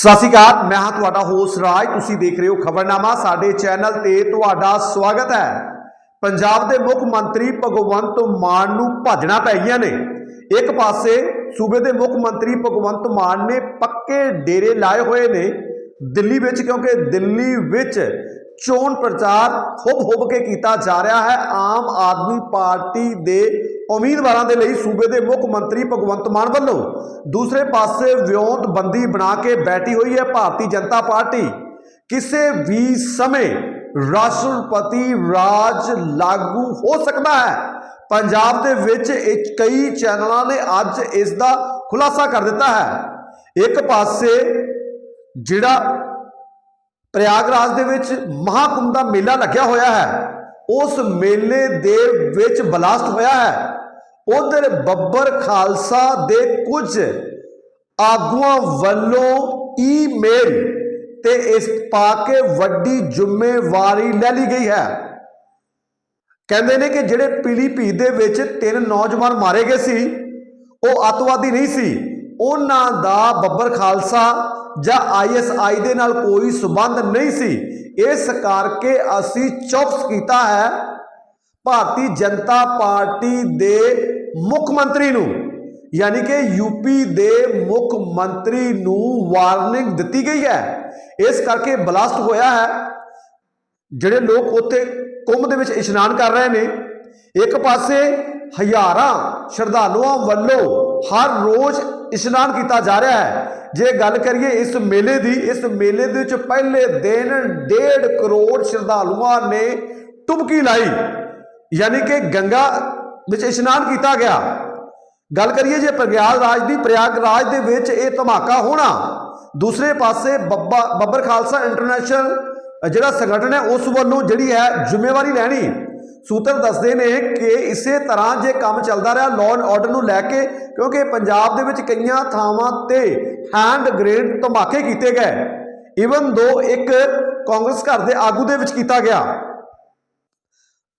ਸਤਿ ਸ਼੍ਰੀ ਅਕਾਲ, ਮੈਂ ਹਾਂ ਤੁਹਾਡਾ ਹੋਸਟ ਰਾਜ, ਤੁਸੀਂ ਦੇਖ ਰਹੇ ਹੋ ਖਬਰਨਾਮਾ, ਸਾਡੇ ਚੈਨਲ ਤੇ ਤੁਹਾਡਾ ਸਵਾਗਤ ਹੈ। ਪੰਜਾਬ ਦੇ ਮੁੱਖ ਮੰਤਰੀ ਭਗਵੰਤ ਮਾਨ ਨੂੰ ਭੱਜਣਾ ਪੈ ਗਈਆਂ ਨੇ। ਇੱਕ ਪਾਸੇ ਸੂਬੇ ਦੇ ਮੁੱਖ ਮੰਤਰੀ ਭਗਵੰਤ ਮਾਨ ਨੇ ਪੱਕੇ ਡੇਰੇ ਲਾਏ ਹੋਏ ਨੇ, ਦਿੱਲੀ ਵਿੱਚ, ਕਿਉਂਕਿ ਦਿੱਲੀ ਵਿੱਚ ਚੋਣ ਪ੍ਰਚਾਰ ਹੁਬ ਹੁਬ ਕੇ ਕੀਤਾ ਜਾ ਰਿਹਾ ਹੈ। ਆਮ ਆਦਮੀ ਪਾਰਟੀ ਦੇ ਉਮੀਦਵਾਰਾਂ ਦੇ ਲਈ ਸੂਬੇ ਦੇ ਮੁੱਖ ਮੰਤਰੀ ਭਗਵੰਤ ਮਾਨ ਵੱਲੋਂ ਦੂਸਰੇ ਪਾਸੇ ਵਿਉਂਤਬੰਦੀ ਬਣਾ ਕੇ ਬੈਠੀ ਹੋਈ ਹੈ ਭਾਰਤੀ ਜਨਤਾ ਪਾਰਟੀ। ਕਿਸੇ ਵੀ ਸਮੇਂ ਰਾਸ਼ਟਰਪਤੀ ਰਾਜ ਲਾਗੂ ਹੋ ਸਕਦਾ ਹੈ। ਪੰਜਾਬ ਦੇ ਵਿੱਚ ਕਈ ਚੈਨਲਾਂ ਨੇ ਅੱਜ ਇਸ ਦਾ ਖੁਲਾਸਾ ਕਰ ਦਿੱਤਾ ਹੈ। ਇੱਕ ਪਾਸੇ ਜਿਹੜਾ ਪ੍ਰਯਾਗਰਾਜ ਦੇ ਵਿੱਚ ਮਹਾਕੁੰਭ ਦਾ ਮੇਲਾ ਲੱਗਿਆ ਹੋਇਆ ਹੈ। ਉਸ ਮੇਲੇ ਦੇ ਵਿੱਚ ਬਲਾਸਟ ਹੋਇਆ ਹੈ। ਉਧਰ ਬੱਬਰ ਖਾਲਸਾ ਦੇ ਕੁਝ ਆਗੂਆਂ ਵੱਲੋਂ ਈਮੇਲ ਤੇ ਇਸ ਪਾ ਕੇ ਵੱਡੀ ਜ਼ਿੰਮੇਵਾਰੀ ਲੈ ਲਈ ਗਈ ਹੈ। ਕਹਿੰਦੇ ਨੇ ਕਿ ਜਿਹੜੇ ਪੀਲੀਭੀਤ ਦੇ ਵਿੱਚ ਤਿੰਨ ਨੌਜਵਾਨ ਮਾਰੇ ਗਏ ਸੀ, ਉਹ ਅੱਤਵਾਦੀ ਨਹੀਂ ਸੀ। ਉਹਨਾਂ ਦਾ ਬੱਬਰ ਖਾਲਸਾ ਜਾਂ ਆਈਐਸਆਈ ਦੇ ਨਾਲ ਕੋਈ ਸਬੰਧ ਨਹੀਂ ਸੀ। ਇਸ ਕਰਕੇ ਅਸੀਂ ਚੌਕਸ ਕੀਤਾ ਹੈ। ਭਾਰਤੀ ਜਨਤਾ ਪਾਰਟੀ ਦੇ ਮੁੱਖ ਮੰਤਰੀ ਨੂੰ, ਯਾਨੀ ਕਿ ਯੂਪੀ ਦੇ ਮੁੱਖ ਮੰਤਰੀ ਨੂੰ ਵਾਰਨਿੰਗ ਦਿੱਤੀ ਗਈ ਹੈ। ਇਸ ਕਰਕੇ ਬਲਾਸਟ ਹੋਇਆ ਹੈ। ਜਿਹੜੇ ਲੋਕ ਉੱਥੇ ਕੁੰਭ ਦੇ ਵਿੱਚ ਇਸ਼ਨਾਨ ਕਰ ਰਹੇ ਨੇ, ਇੱਕ ਪਾਸੇ ਹਜ਼ਾਰਾਂ ਸ਼ਰਧਾਲੂਆਂ ਵੱਲੋਂ ਹਰ ਰੋਜ਼ ਇਸ਼ਨਾਨ ਕੀਤਾ ਜਾ ਰਿਹਾ ਹੈ। ਜੇ ਗੱਲ ਕਰੀਏ ਇਸ ਮੇਲੇ ਦੀ, ਇਸ ਮੇਲੇ ਦੇ ਵਿੱਚ ਪਹਿਲੇ ਦਿਨ 1.5 ਕਰੋੜ ਸ਼ਰਧਾਲੂਆਂ ਨੇ ਟੁਬਕੀ ਲਾਈ। ਯਾਨੀ ਕਿ ਗੰਗਾ ਵਿੱਚ ਇਸ਼ਨਾਨ ਕੀਤਾ ਗਿਆ। ਗੱਲ ਕਰੀਏ ਜੇ ਪ੍ਰਯਾਗਰਾਜ ਦੀ, ਪ੍ਰਯਾਗਰਾਜ ਦੇ ਵਿੱਚ ਇਹ ਧਮਾਕਾ ਹੋਣਾ, ਦੂਸਰੇ ਪਾਸੇ ਬੱਬਾ, ਬੱਬਰ ਖਾਲਸਾ ਇੰਟਰਨੈਸ਼ਨਲ ਜਿਹੜਾ ਸੰਗਠਨ ਹੈ, ਉਸ ਵੱਲੋਂ ਜਿਹੜੀ ਹੈ ਜ਼ਿੰਮੇਵਾਰੀ ਲੈਣੀ। ਸੂਤਰ ਦੱਸਦੇ ਨੇ ਕਿ ਇਸੇ ਤਰ੍ਹਾਂ ਜੇ ਕੰਮ ਚੱਲਦਾ ਰਿਹਾ ਲਾਅ ਐਂਡ ਆਰਡਰ ਨੂੰ ਲੈ ਕੇ, ਕਿਉਂਕਿ ਪੰਜਾਬ ਦੇ ਵਿੱਚ ਕਈਆਂ ਥਾਵਾਂ ਤੇ ਹੈਂਡ ਗ੍ਰੇਡ ਧਮਾਕੇ ਕੀਤੇ ਗਏ। ਇਵਨ ਦੋ ਇੱਕ ਕਾਂਗਰਸ ਘਰ ਦੇ ਆਗੂ ਦੇ ਵਿੱਚ ਕੀਤਾ ਗਿਆ।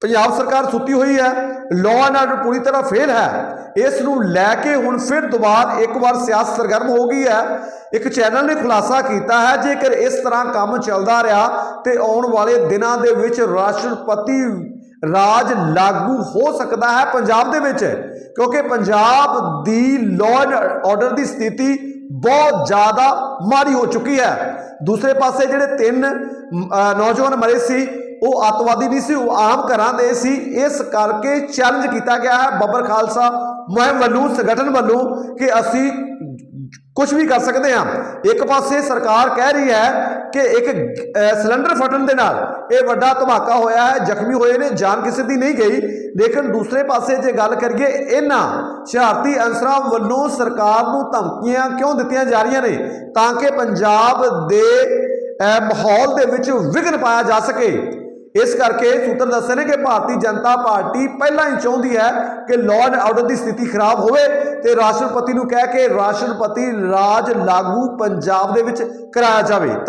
ਪੰਜਾਬ ਸਰਕਾਰ ਸੁੱਤੀ ਹੋਈ ਹੈ ਲਾਅ ਐਂਡ ਆਰਡਰ ਪੂਰੀ ਤਰ੍ਹਾਂ ਫੇਲ ਹੈ, ਇਸ ਨੂੰ ਲੈ ਕੇ ਹੁਣ ਫਿਰ ਦੁਬਾਰਾ ਇੱਕ ਵਾਰ ਸਿਆਸਤ ਸਰਗਰਮ ਹੋ ਗਈ ਹੈ। ਇੱਕ ਚੈਨਲ ਨੇ ਖੁਲਾਸਾ ਕੀਤਾ ਹੈ, ਜੇਕਰ ਇਸ ਤਰ੍ਹਾਂ ਕੰਮ ਚੱਲਦਾ ਰਿਹਾ, ਤੇ ਆਉਣ ਵਾਲੇ ਦਿਨਾਂ ਦੇ ਵਿੱਚ ਰਾਸ਼ਟਰਪਤੀ ਰਾਜ ਲਾਗੂ ਹੋ ਸਕਦਾ ਹੈ ਪੰਜਾਬ ਦੇ ਵਿੱਚ, ਕਿਉਂਕਿ ਪੰਜਾਬ ਦੀ ਲਾਅ ਐਂਡ ਆਰਡਰ ਦੀ ਸਥਿਤੀ ਬਹੁਤ ਜ਼ਿਆਦਾ ਮਾੜੀ ਹੋ ਚੁੱਕੀ ਹੈ। ਦੂਸਰੇ ਪਾਸੇ ਜਿਹੜੇ ਤਿੰਨ ਨੌਜਵਾਨ ਮਰੇ ਸੀ ਉਹ ਅੱਤਵਾਦੀ ਨਹੀਂ ਸੀ, ਉਹ ਆਮ ਘਰਾਂ ਦੇ ਸੀ। ਇਸ ਕਰਕੇ ਚੈਲੰਜ ਕੀਤਾ ਗਿਆ ਹੈ ਬੱਬਰ ਖਾਲਸਾ ਮੁਹਿੰਮ ਵੱਲੋਂ, ਸੰਗਠਨ ਵੱਲੋਂ ਕਿ ਅਸੀਂ ਕੁਝ ਵੀ ਕਰ ਸਕਦੇ ਹਾਂ। ਇੱਕ ਪਾਸੇ ਸਰਕਾਰ ਕਹਿ ਰਹੀ ਹੈ ਕਿ ਇੱਕ ਸਿਲੰਡਰ ਫਟਣ ਦੇ ਨਾਲ ਇਹ ਵੱਡਾ ਧਮਾਕਾ ਹੋਇਆ ਹੈ, ਜ਼ਖਮੀ ਹੋਏ ਨੇ, ਜਾਨ ਕਿਸੇ ਦੀ ਨਹੀਂ ਗਈ। ਲੇਕਿਨ ਦੂਸਰੇ ਪਾਸੇ ਜੇ ਗੱਲ ਕਰੀਏ, ਇਹਨਾਂ ਸ਼ਹਾਰਤੀ ਅਨਸਰਾਂ ਵੱਲੋਂ ਸਰਕਾਰ ਨੂੰ ਧਮਕੀਆਂ ਕਿਉਂ ਦਿੱਤੀਆਂ ਜਾ ਰਹੀਆਂ ਨੇ? ਤਾਂ ਕਿ ਪੰਜਾਬ ਦੇ ਮਾਹੌਲ ਦੇ ਵਿੱਚ ਵਿਘਨ ਪਾਇਆ ਜਾ ਸਕੇ। ਇਸ ਕਰਕੇ ਸੂਤਰ ਦੱਸਦੇ ਨੇ ਕਿ ਭਾਰਤੀ ਜਨਤਾ ਪਾਰਟੀ ਪਹਿਲਾਂ ਹੀ ਚਾਹੁੰਦੀ ਹੈ ਕਿ ਲਾਅ ਐਂਡ ਆਰਡਰ ਦੀ ਸਥਿਤੀ ਖਰਾਬ ਹੋਵੇ ਤੇ ਰਾਸ਼ਟਰਪਤੀ ਨੂੰ ਕਹਿ ਕੇ ਰਾਸ਼ਟਰਪਤੀ ਰਾਜ ਲਾਗੂ ਪੰਜਾਬ ਦੇ ਵਿੱਚ ਕਰਾਇਆ ਜਾਵੇ। ਧੰਨ-